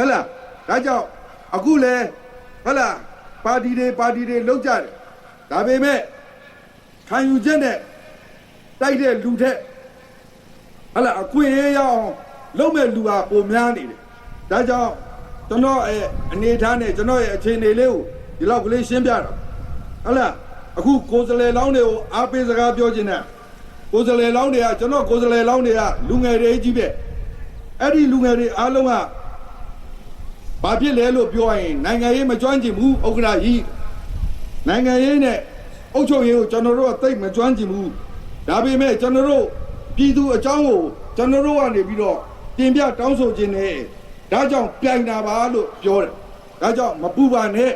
ဟုတ်လားဒါကြောင့်အခုလဲဟုတ်လားပါတီတွေပါတီတွေလောက်ကြတယ်ဒါပေမဲ့ခံယူချက်နဲ့တိုက်တဲ့လူထက်ဟုတ်လားအခွင့်အရေးရအောင်လုပ်မဲ့လူဟာပုံများနေတယ်ဒါကြောင့်ကျွန်တော်ရဲ့အနေထားနဲ့ကျွန်တော်ရဲ့အခြေအနေလေးကိုဒီလောက်ကလေးရှင်းပြတာဟုတ်လားအခုကိုယ်စလဲလောင်းတွေကိုအားပေးစကားပြောခြင်းနဲ့ကိုယ်စလဲလောင်းတွေကကျွန်တော်ကိုယ်စလဲလောင်းတွေကလူငယ်တွေကြီးပဲအဲ့ဒီလူငယ်တွေအားလုံးက ဘာဖြစ်လဲလို့ပြောရင်နိုင်ငံရေးမကျွမ်းကျင်ဘူးဥက္ကရာကြီးနိုင်ငံရေးနဲ့အုပ်ချုပ်ရေးကိုကျွန်တော်တို့ကသိမကျွမ်းကျင်ဘူးဒါပေမဲ့ကျွန်တော်တို့ပြည်သူအကြောင်းကိုကျွန်တော်တို့ကနေပြီးတော့တင်ပြတောင်းဆိုခြင်းနဲ့ဒါကြောင့်ပြိုင်တာပါလို့ပြောတယ်ဒါကြောင့်မပူပါနဲ့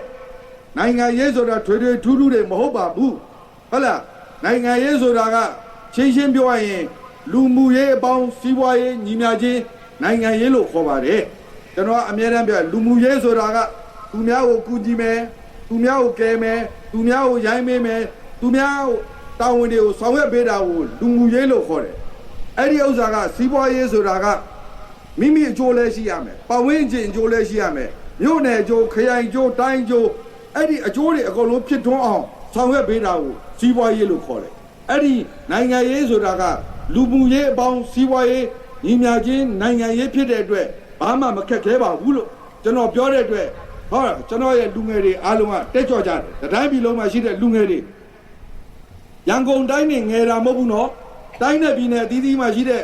နိုင်ငံရေးဆိုတာထွေထွေထူးထူးတွေမဟုတ်ပါဘူးဟုတ်လားနိုင်ငံရေးဆိုတာကချင်းချင်းပြောရရင်လူမှုရေးအပေါင်းစီးပွားရေးညီမျှခြင်းနိုင်ငံရေးလို့ခေါ်ပါတယ် ကျွန်တော်ကအမြဲတမ်းပြောလူမှုရေးဆိုတာကသူများကိုကူညီမယ်သူများကိုကယ်မယ်သူများကိုရိုင်းမေးမယ်သူများကိုတာဝန်တွေကိုဆောင်ရွက်ပေးတာကိုလူမှုရေးလို့ခေါ်တယ်အဲ့ဒီဥစ္စာကစီးပွားရေးဆိုတာကမိမိအကျိုးလဲရှိရမယ်ပတ်ဝန်းကျင်အကျိုးလဲရှိရမယ်မြို့နယ်အကျိုးခရိုင်အကျိုးတိုင်းအကျိုးအဲ့ဒီအကျိုးတွေအကုန်လုံးဖြစ်ထွန်းအောင်ဆောင်ရွက်ပေးတာကိုစီးပွားရေးလို့ခေါ်တယ်အဲ့ဒီနိုင်ငံရေးဆိုတာကလူမှုရေးအပေါင်းစီးပွားရေးညီမျှခြင်းနိုင်ငံရေးဖြစ်တဲ့အတွက် ဘာမှမခက်ခဲပါဘူးလို့ကျွန်တော်ပြောတဲ့အတွက်ဟောကျွန်တော်ရဲ့လူငယ်တွေအားလုံးကတက်ကြွကြတယ်တတိုင်းပြည်လုံးမှာရှိတဲ့လူငယ်တွေရန်ကုန်တိုင်းနဲ့ငယ်တာမဟုတ်ဘူးနော်တိုင်းနဲ့ပြည်နယ်အသီးသီးမှာရှိတဲ့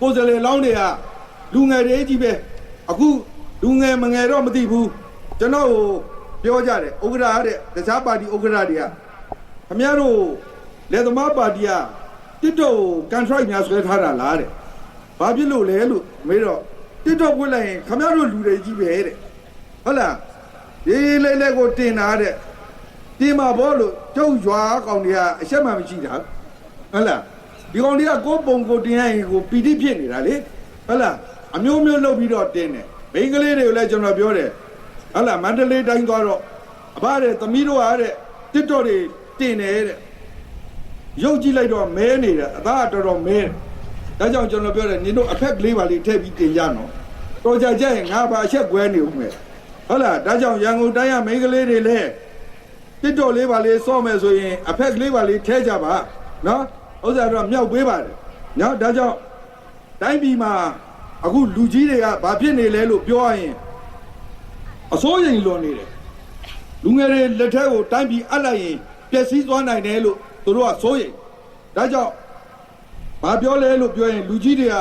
ကိုယ်စလေလောင်းတွေကလူငယ်တွေကြီးပဲအခုလူငယ်မငယ်တော့မသိဘူးကျွန်တော်ကိုပြောကြတယ်ဥက္ကရာတဲ့တခြားပါတီဥက္ကရာတွေကခမရတို့လေသမားပါတီကတစ်တော့ကန်ထရိုက်များဆွဲထားတာလားတဲ့ဘာဖြစ်လို့လဲလို့မေးတော့ တစ်တော့ဝင်လိုက်ရင်ခမရတို့လူတွေကြီးပဲတဲ့ဟုတ်လားရေးလေးလေးကိုတင်တာတဲ့တင်မှာဘောလို့ကျုပ်ရွာကောင်တွေကအရှက်မှမရှိတာဟုတ်လားဒီကောင်တွေကကိုယ်ပုံကိုတင်ရရင်ကိုပီတိဖြစ်နေတာလေဟုတ်လားအမျိုးမျိုးလုပ်ပြီးတော့တင်တယ်မိန်းကလေးတွေကိုလည်းကျွန်တော်ပြောတယ်ဟုတ်လားမန္တလေးတိုင်းသွားတော့အဘတဲ့သမီးတို့ကတဲ့တစ်တော့တွေတင်တယ်တဲ့ရုပ်ကြည့်လိုက်တော့မဲနေတယ်အသားကတော်တော်မဲတယ် ဒါကြောင့်ကျွန်တော်ပြောတယ်နင်တို့အဖက်ကလေးပါလေးထည့်ပြီးတင်ကြနော်တော်ကြကြရင်ငါပါအချက်ကွဲနေဦးမယ်ဟုတ်လားဒါကြောင့်ရန်ကုန်တိုင်းရမိန်းကလေးတွေလည်းတစ်တော်လေးပါလေးစော့မယ်ဆိုရင်အဖက်ကလေးပါလေးထည့်ကြပါနော်ဥစ္စာတော့မြောက်ပေးပါတယ်နော်ဒါကြောင့်တိုင်းပြည်မှာအခုလူကြီးတွေကဘာဖြစ်နေလဲလို့ပြောရရင်အစိုးရိမ်လွန်နေတယ်လူငယ်တွေလက်ထက်ကိုတိုင်းပြည်အပ်လိုက်ရင်ပျက်စီးသွားနိုင်တယ်လို့သူတို့ကစိုးရိမ်ဒါကြောင့် ဘာပြောလဲလို့ပြောရင်လူကြီးတွေက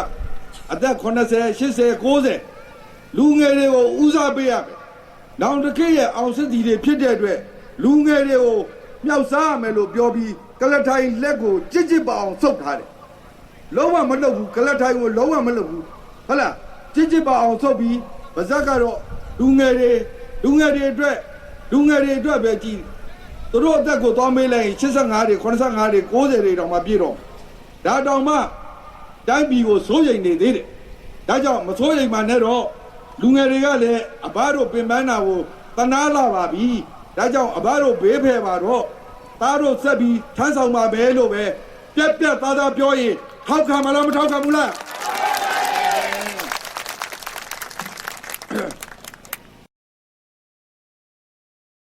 အသက်80 80 90လူငယ်တွေကိုဦးစားပေးရမယ်။နောင်တစ်ခေတ်ရဲ့အောင်စစ်တီတွေဖြစ်တဲ့အတွက်လူငယ်တွေကိုမြောက်စားရမယ်လို့ပြောပြီးကလထိုင်လက်ကိုကြစ်ကြစ်ပအောင်ဆုပ်ထားတယ်။လုံးဝမလုပ်ဘူးကလထိုင်ကိုလုံးဝမလုပ်ဘူးဟုတ်လားကြစ်ကြစ်ပအောင်ဆုပ်ပြီးဗဇက်ကတော့လူငယ်တွေလူငယ်တွေအတွက်လူငယ်တွေအတွက်ပဲကြည်သူတို့အသက်ကိုသွားမေးလိုက်ရင်85တွေ85တွေ90တွေတောင်မှပြည့်တော့ ဒါတောင်မှတိုင်းပြည်ကိုစိုးရိမ်နေသေးတယ်ဒါကြောင့်မစိုးရိမ်ပါနဲ့တော့လူငယ်တွေကလည်းအဘတို့ပင်ပန်းတာကိုတနာလာပါပြီဒါကြောင့်အဘတို့ဘေးဖယ်ပါတော့သားတို့ဆက်ပြီးထမ်းဆောင်ပါပဲလို့ပဲပြက်ပြက်သားသားပြောရင်ထောက်ခံမလားမထောက်ခံဘူးလား